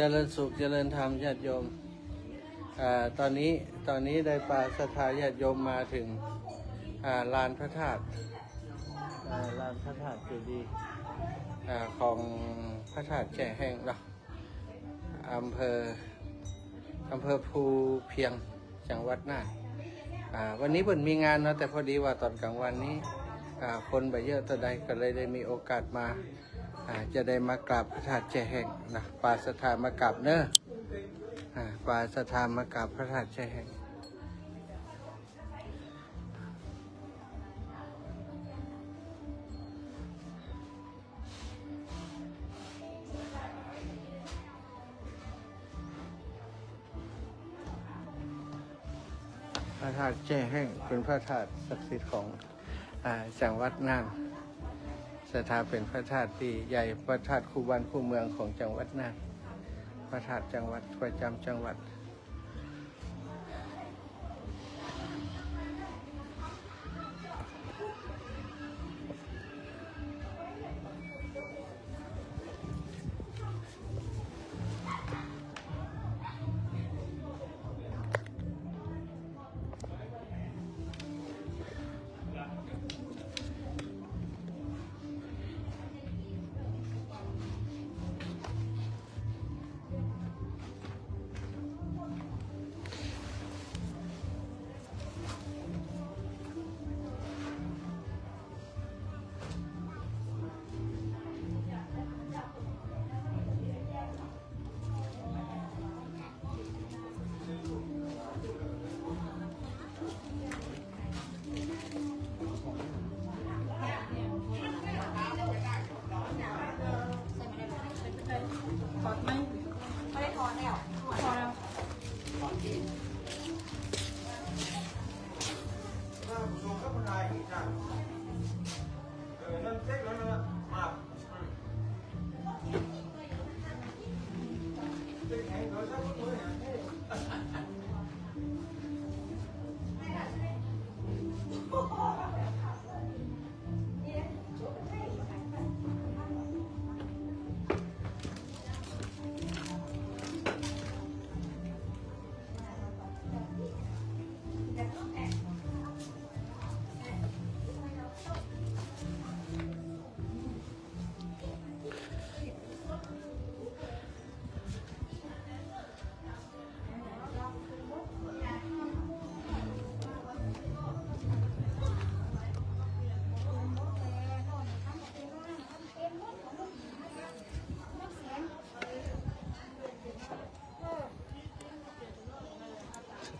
จริญสุขเจริญธรรมญาติโยมอาตอนนี้ตอนนี้ได้ปาสถาญาติโยมมาถึงอ่าลานพระธาตุอ่าลานพระธาตุเจดีย์อ่าของพระธาตุแช่แห้งเนาะอำเภออำเภอภูเพียงจังหวัดน่านอ่าวันนี้เพิ่นมีงานเนาะแต่พอดีว่าตอนกลางวันนี้อ่าคนไปเยอะตัวใดก็เลยได้มีโอกาสมา จะได้มากราบพระธาตุแช่แห้งนะปาสถานมากราบเนอะอ่าปาสถานมากราบพระธาตุแช่แห้งพระธาตุแช่แห้งเป็นพระธาตุศักดิ์สิทธิ์ของอจังหวัดน่าน สถาเป็นพระธาตุที่ใหญ่พระธาตุคู่บ้านคู่เมืองของจังหวัดน่านพระธาตุจังหวัดประจำจังหวัด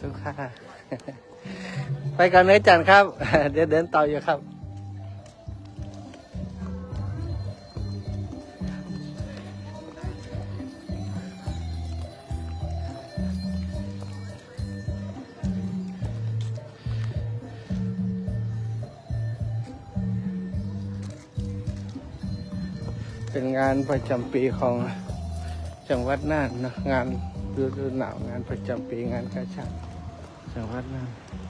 ทุกค่ะ ไปกันเนื้อจันครับ เดี๋ยวเดินต่ออยู่ครับเป็นงานประจำปีของจังหวัดน่านนะงานฤดูหนาวงานประจำปีงานกาชาด สวัดน่านอ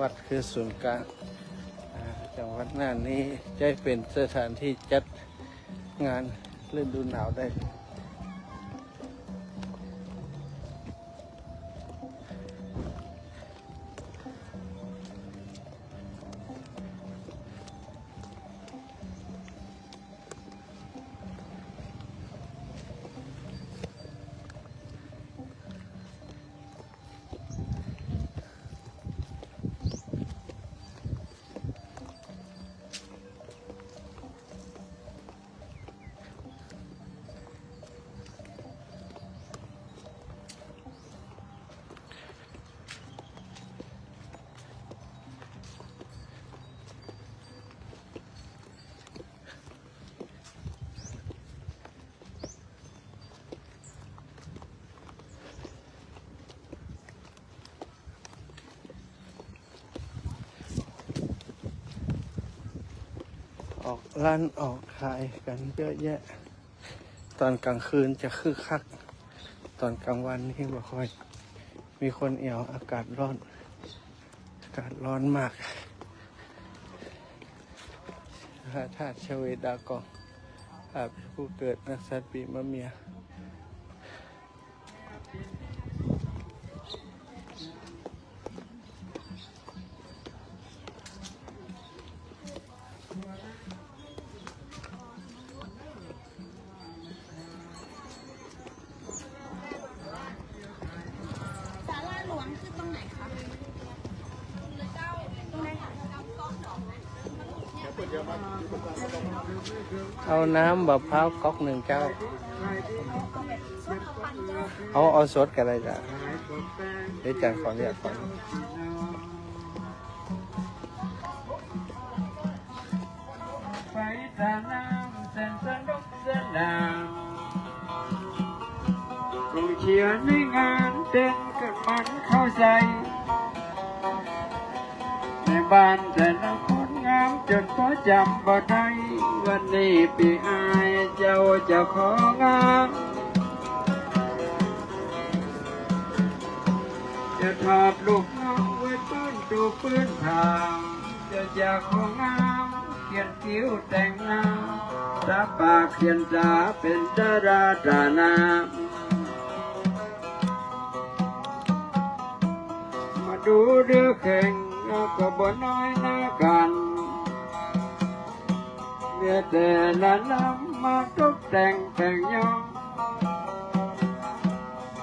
วัดคือศูนย์กลางจังหวัดน่านนี้จะเป็นสถานที่จัดงานฤดูหนาวได้ ร้านออกขายกันเยอะแยะ ตอนกลางคืนจะคึกคัก ตอนกลางวันนี่บ่ค่อย มีคนเอี่ยวอากาศร้อน อากาศร้อนมากพระธาตุชเวดากองอาบผู้เกิดนักสัตว์ปีมะเมีย เอาน้ำบบพร้าวก๊อกหนึ่งเจ้าเอาแบบส้มเอาเอาสดกันเลยจ้ะเดี๋ยวจันขอเรียกก่อน จำบ่ได้วันนี้ปีอายเจ้าจะของามจะทอบลูกน้องไว้ปื้นดูปื้นทางจะจะของงามเขียนคิ้วแต่งหน้าตาปากเขียนตาเป็นดาราตานามาดูเรือแข่งแล้วก็บ่น้อยหน้ากัน เมื่อแต่ละลำมาตกแต่งแต่งยอง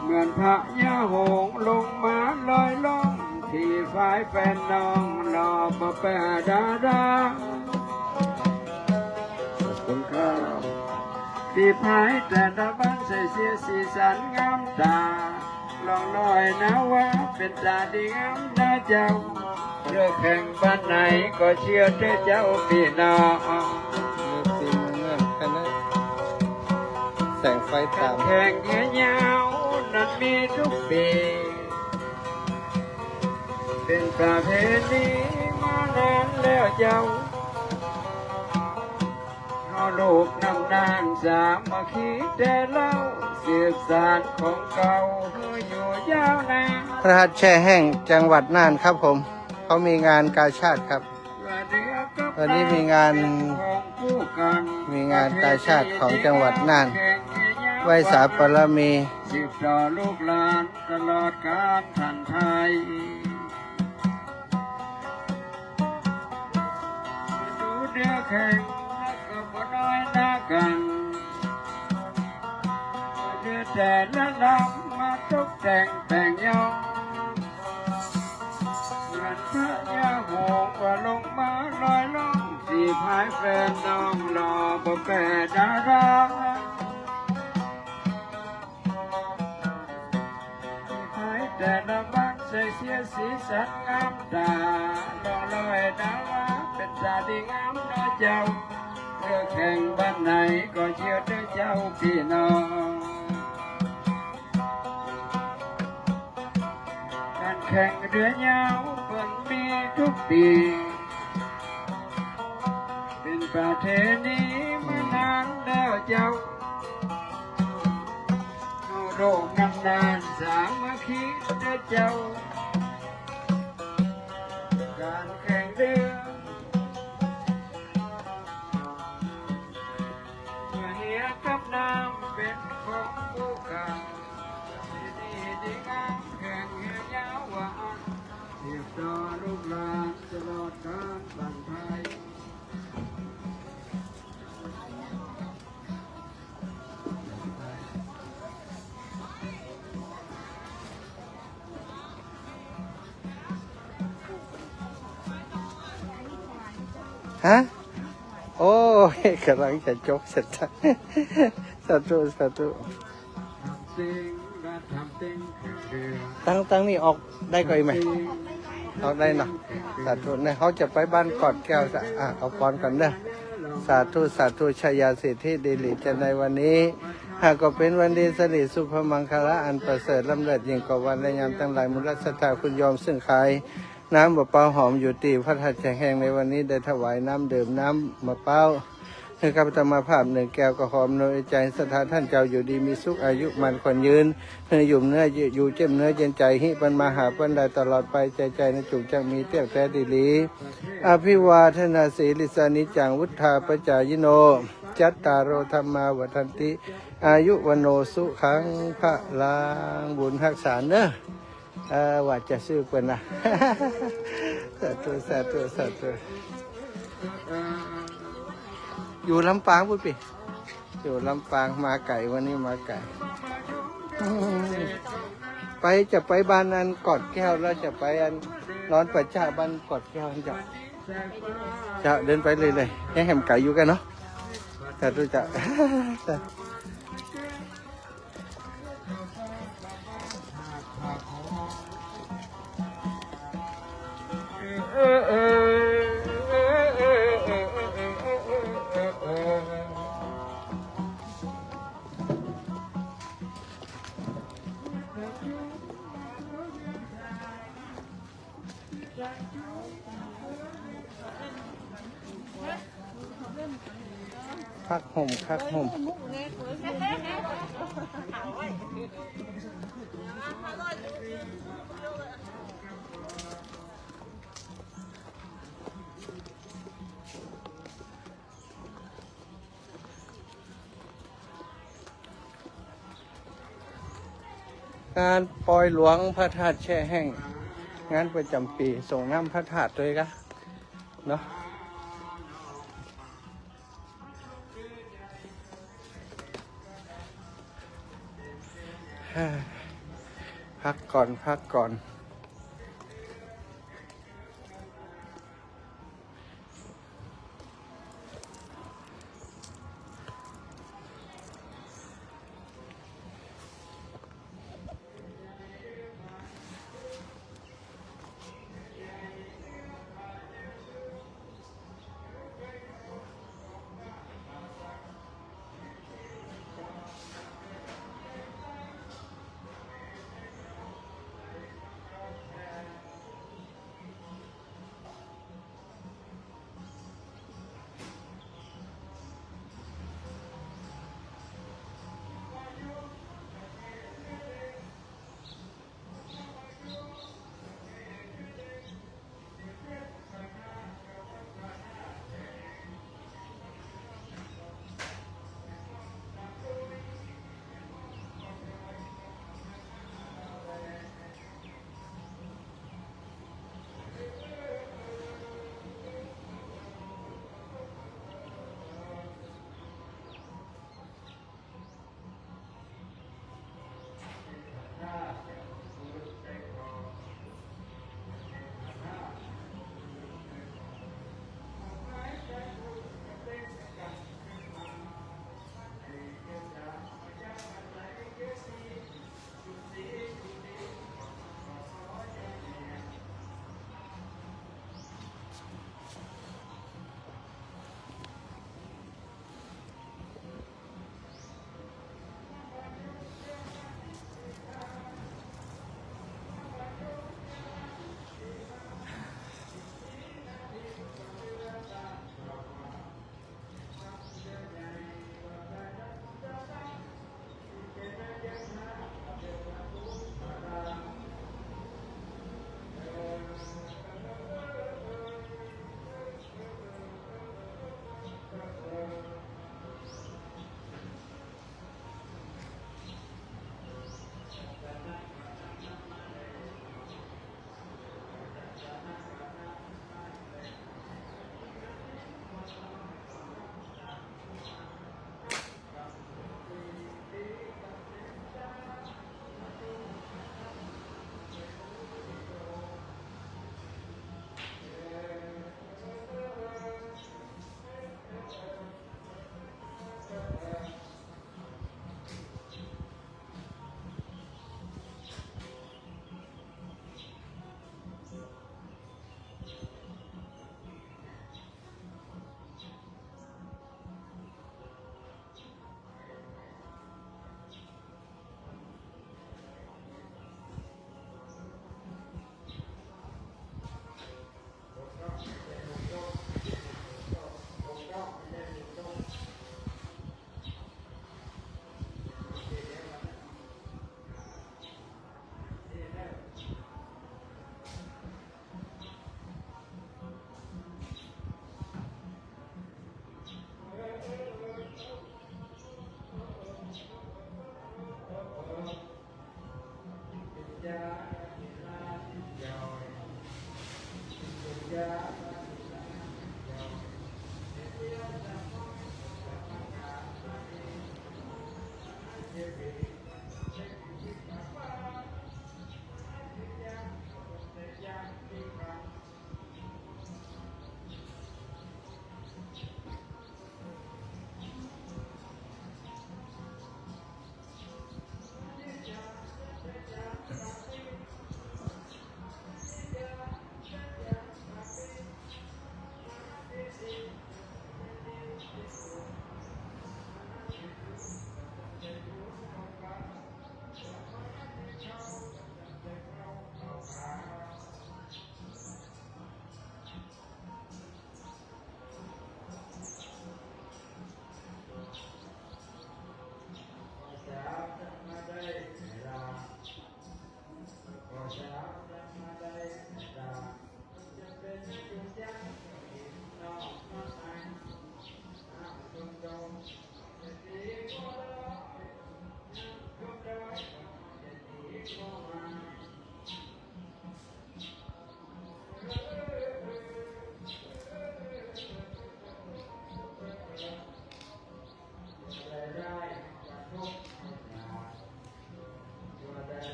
เหมือนพระยาหงลงมาลอยล่องที่ฝ่ายแฟนน้องรอมาแปะดาดาคุณครับที่พายแต่ละบ้านใส่เสียสีสันงามตา ลองหน่อยนะว่าเป็นตาดีงามนะเจ้าเรือแข่งบ้านไหนก็เชื่อเธอเจ้าพี่น้อง ไฟตามแข่งยาวๆนั้นมีทุกปี เป็นประเพณีมานานแล้วเจ้าเอาลูกนำนางสามาคีแต่เล่าสืบสานของเก่าเพื่ออยู่ยาวนานพระธาตุแช่แห้งจังหวัดน่านครับผม เขามีงานกาชาติครับวันนี้มีงานมีงานกาชาติของจังหวัดน่าน ไว้สาปรมีสืบต่อลูกหลานตลอดกาลทันไทยดูเดือแข่งแล้วก็บน้อยหน้ากันเดือแต่ละลำมาตกแต่งแต่งยองเหมือนพระยาโหงว่าลงมาลอยล่องที่พายแฟนน้องรอบ่แปรดารา เสียสีสันงามตาลองลอยดาว่าเป็นตาดีงามนะเจ้าเรือแข่งบ้านไหน ก็เชื่อเด้อเจ้ารแข่งเรือเมื่อเฮียกับน้ำเป็นของผู้กันดีดีดีงามแข่งเฮียยาวหวานเทียบต่อลูกหลานตลอดกาลบันไทย ฮะ โอ้ยกำลังจะจบเสร็จแล้วสาธุสาธุทำสิ่งและทำสิ่งแข่งเรือตั้งตั้งนี่ออกได้ก่อยไหมออกได้เนาะสาธุเนี่ยเขาจะไปบ้านกอดแก้วสะอะเอาพรกันเด้อสาธุสาธุชายาสิทธิดิลิจะในวันนี้ หากก็เป็นวันดีสริสุภมังคละอันประเสริฐลำเลิศยิ่งกว่าวันและยามตั้งหลายมุลสถาคุณยอมซึ่งขาย น้ำมะเป้าหอมอยู่ตีพระธาตุแห่งในวันนี้ได้ถวายน้ำดื่มน้ำมะเป้าให้ข้าพเจ้ามาภาพหนึ่งแก้วก็หอมโนยใจสถานท่านเจ้าอยู่ดีมีสุขอายุมันคนยืนให้อยู่เนื้ออยู่เจ็มเนื้อเย็นใจหิปันมาหาปันใดตลอดไปใจใจในจุกจังมีเตี้ยแต่ดีลีอภิวาทนาสีลิสานิจังวุฒาปจายโน จัตตารโอธรรมาวัฏนติ อายุวโนสุขังพระลางบุญรักษาเนอะ เออว่าจะซื้อเป็นนะสาธุสาธุสาธุอยู่ลำปางพุทธิอยู่ลำปางมาไก่วันนี้มาไก่ ไปจะไปบ้านอันกอดแก้วแล้วจะไปอันนอนประจ้าบ้านกอดแก้วจะจะเดินไปเลยเลยยังแหมไก่อยู่กันเนาะแต่ดูจะ พักห่มพักห่มงานปล่อยหลวงพระธาตุแช่แห้ง งานประจำปีส่งน้ำพระธาตุด้วยกะเนาะพักก่อนพักก่อน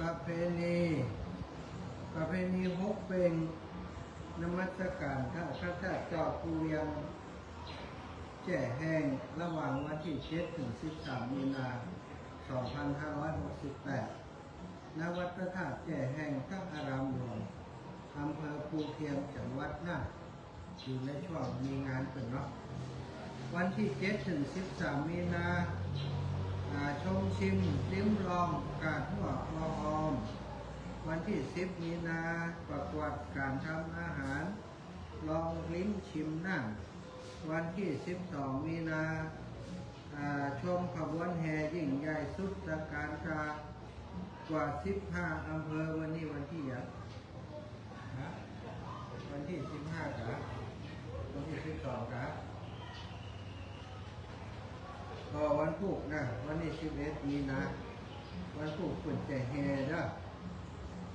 ประเพณีประเพณีฮกเป็นนมัสการพระพระเจ้าจอปูเวียงแจ่แห้งระหว่างวันที่7ถึง13มีนา2568ณวัดพระธาตุแจ่แห้งพระอารามหลวงอำเภอภูเพียงจังหวัดน่านอยู่ในช่วงมีงานเป็นเนาะวันที่7ถึง13มีนา ชมชิมลิ้มลองการหัวคอออม วันที่10มีนาประกวดการทำอาหาร ลองลิ้มชิมนั่ง วันที่12มีนาชมขบวนแห่ยิ่งใหญ่สุดตะการตากว่า15อำเภอวันนี้วันที่ยังวันที่15กะวันที่12กะก็วันพุธนะวันที่11มีนาวันพุธคุณจะแห่เด้อ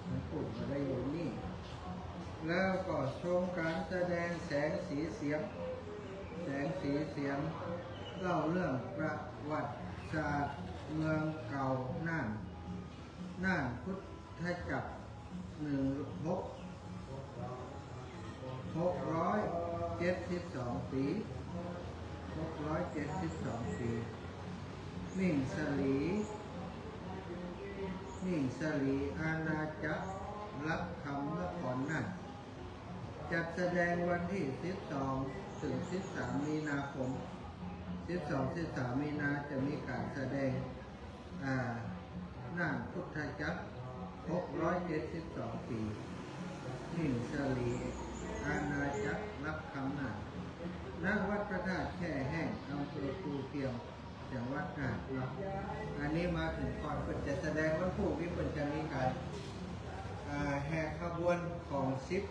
วันพุธมาได้อยู่นี่ แล้วก็ชมการแสดงแสงสีเสียง แสงสีเสียงเล่าเรื่องประวัติศาสตร์เมืองเก่าน่านน่านพุทธจักรหนึ่งหกหกร้อยเจ็ดสิบสองปี หกร้อยเจ็ดสิบสองปีมิ่งสลีมิ่งสลีอาณาจักรรับคำนครนั่นจัดแสดงวันที่ 12 ถึง 13 มีนาคม 12 13 มีนาจะมีการแสดงอ่าหน้าพุทธจักร 672 ปีหิ่งสลีอาณาจักรรับคำนา ณวัดพระธาตุแช่แห้งอำเภอภูเพียงจังหวัดน่านเนาะอันนี้มาถึงก่อนเปิดจะแสดงวันผู้ที่เปิดจะมีการแห่ขบวนของสิบ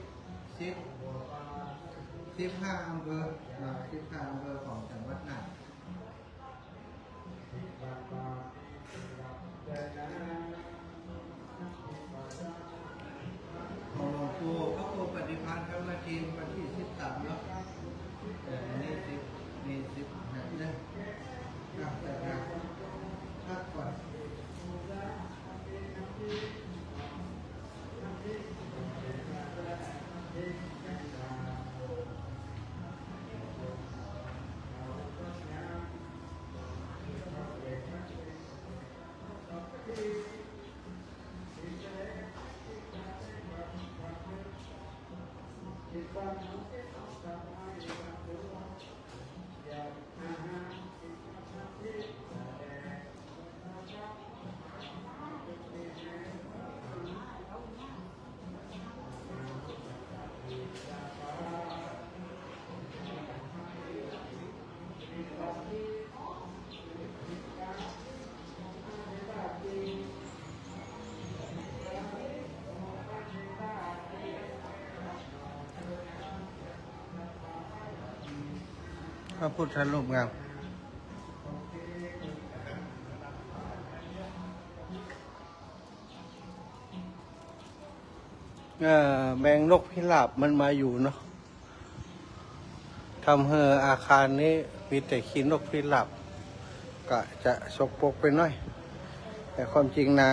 สิบสิบห้าอำเภอนะสิบห้าอำเภอของจังหวัดน่านของหลวงปู่พระครูปฏิพันธ์กรรมทีมวันที่สิบสามแต่อั นี่สิบนี่สิบนะนะนะแต่นะ พระพุทธรูปงามแมงนกพิราบมันมาอยู่เนาะทำให้อาคารนี้มีแต่ขี้นกพิราบก็จะสกปรกไปหน่อย แต่ความจริงนะ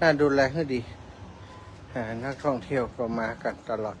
น่าดูแลให้ดี นักท่องเที่ยวก็มากันตลอด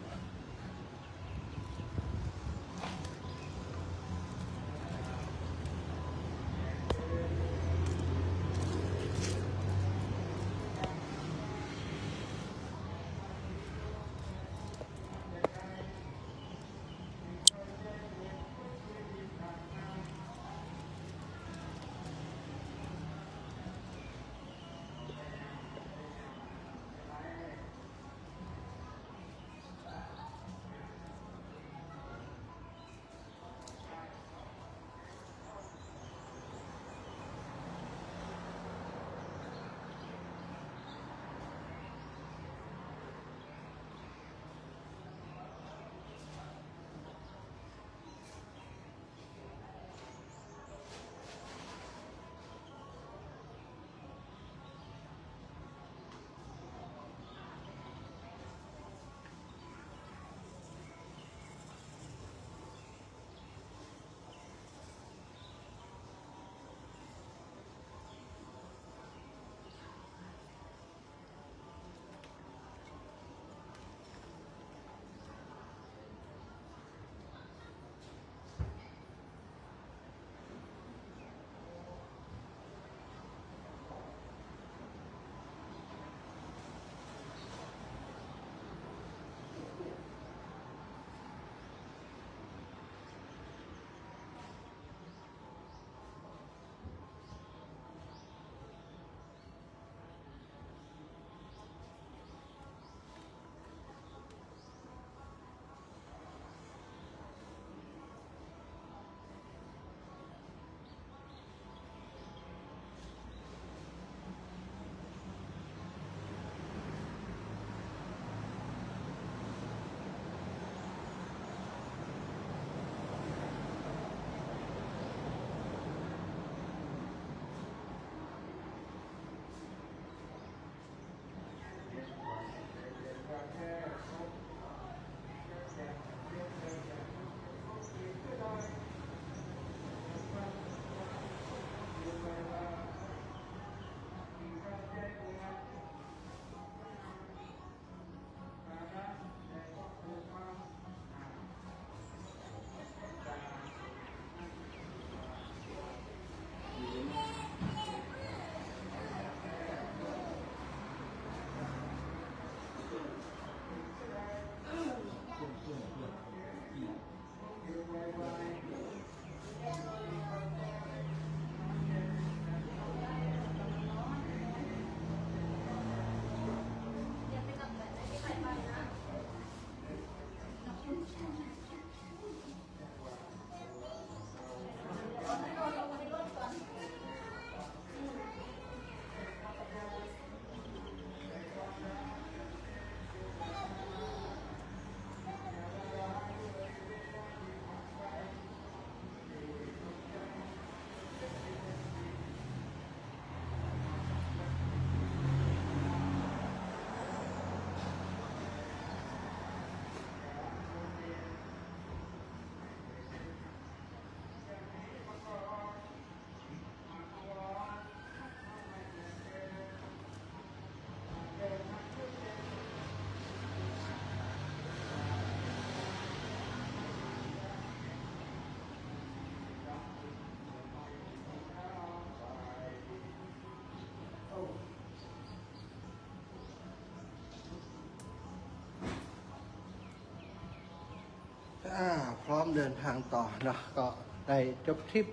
อ่าพร้อมเดินทางต่อเนาะก็ได้จบทริป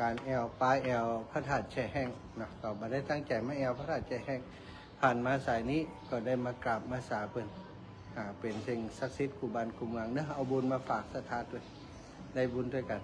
การแอลปลายแอลพระธาตุแช่แห้งเนาะก็มาได้ตั้งใจมาแอลพระธาตุแช่แห้งผ่านมาสายนี้ก็ได้มากราบมาสาเพิ่นอ่าเป็นสิ่งศักดิ์สิทธิ์กูบานกูเมืองเนาะเอาบุญมาฝากสถานด้วยได้บุญด้วยกัน